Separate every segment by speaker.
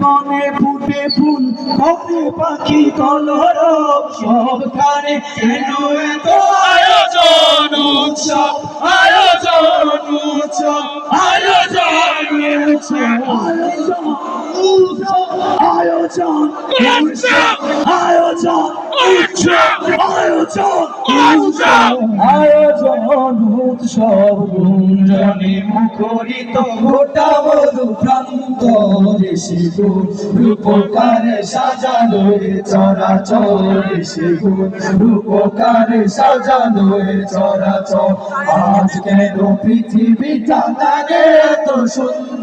Speaker 1: বনে ফুটে ফুল করে পাখি কলর
Speaker 2: সবখানে কেন এত আয়োজন উৎসব? আয়োজন উৎসব আয়োজন উৎসব।
Speaker 1: আয়োজন
Speaker 2: উৎসব
Speaker 1: আয়োজন
Speaker 2: উৎসব।
Speaker 1: আয়োজন
Speaker 2: উৎসব।
Speaker 1: আয়োজন উৎসব
Speaker 2: গুঞ্জনে মুখরিত গোটা প্রান্ত ঋষি রূপকারে সাজানো চরাচর ঋষি রূপকারে সাজানো চরাচর আজ কেন পৃথিবীটা লাগে এত সুন্দর।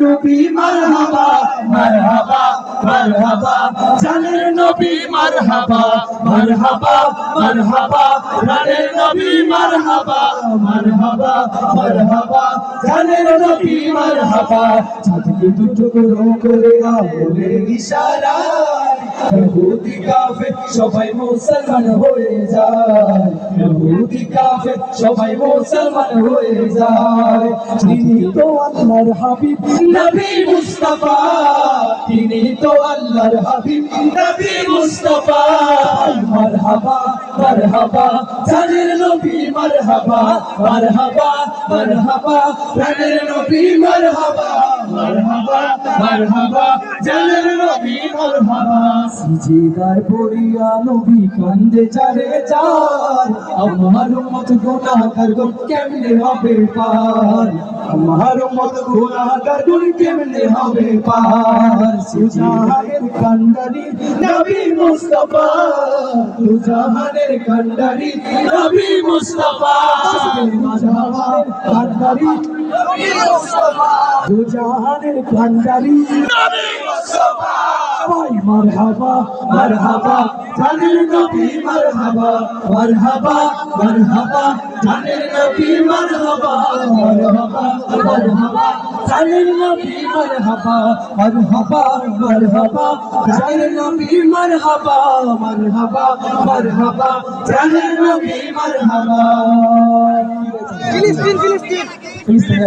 Speaker 1: নবী
Speaker 2: মারহাবা মারহাবা মারহাবা জানের নবী, মারহাবা মারহাবা মারহাবা প্রাণের নবী, মারহাবা মারহাবা মারহাবা জানের নবী, মারহাবা, চাঁদকে দুটো করে করে বলে ইশারায় ইহুদি কাফের সবাই মুসলমান হয়ে যায় ইহুদি কাফের সবাই মুসলমান হয়ে যায়,
Speaker 1: তিনি তো আল্লাহর হাবিব,
Speaker 2: নবী মুস্তাফা, তিনি তো আল্লাহর হাবিব, নবী মুস্তাফা, মারহাবা মারহাবা জানের নবী মারহাবা মারহাবা মারহাবা, প্রাণের নবী মারহাবা মারহাবা মারহাবা, জানের নবী মারহাবা।
Speaker 1: সিজিদার পড়িয়া
Speaker 2: আমার মত গুনাহগার গুণ কেমনে হবে পার? মত গুনাহগার গুণ কান্ডারি নবী মুস্তাফা। সুজাহানের কান্ডারি নবী মুস্তাফা। সুজাহানের কান্ডারি নবী মুস্তাফা।
Speaker 1: মারহাবা
Speaker 2: মারহাবা জানের নবী মারহাবা মারহাবা মারহাবা জানের নবী মারহাবা মারহাবা মারহাবা জানের নবী মারহাবা মারহাবা মারহাবা জানের নবী মারহাবা মারহাবা মারহাবা জানের নবী মারহাবা।
Speaker 1: ফিলিস্তিন ফিলিস্তিন। ফিলিস্তিন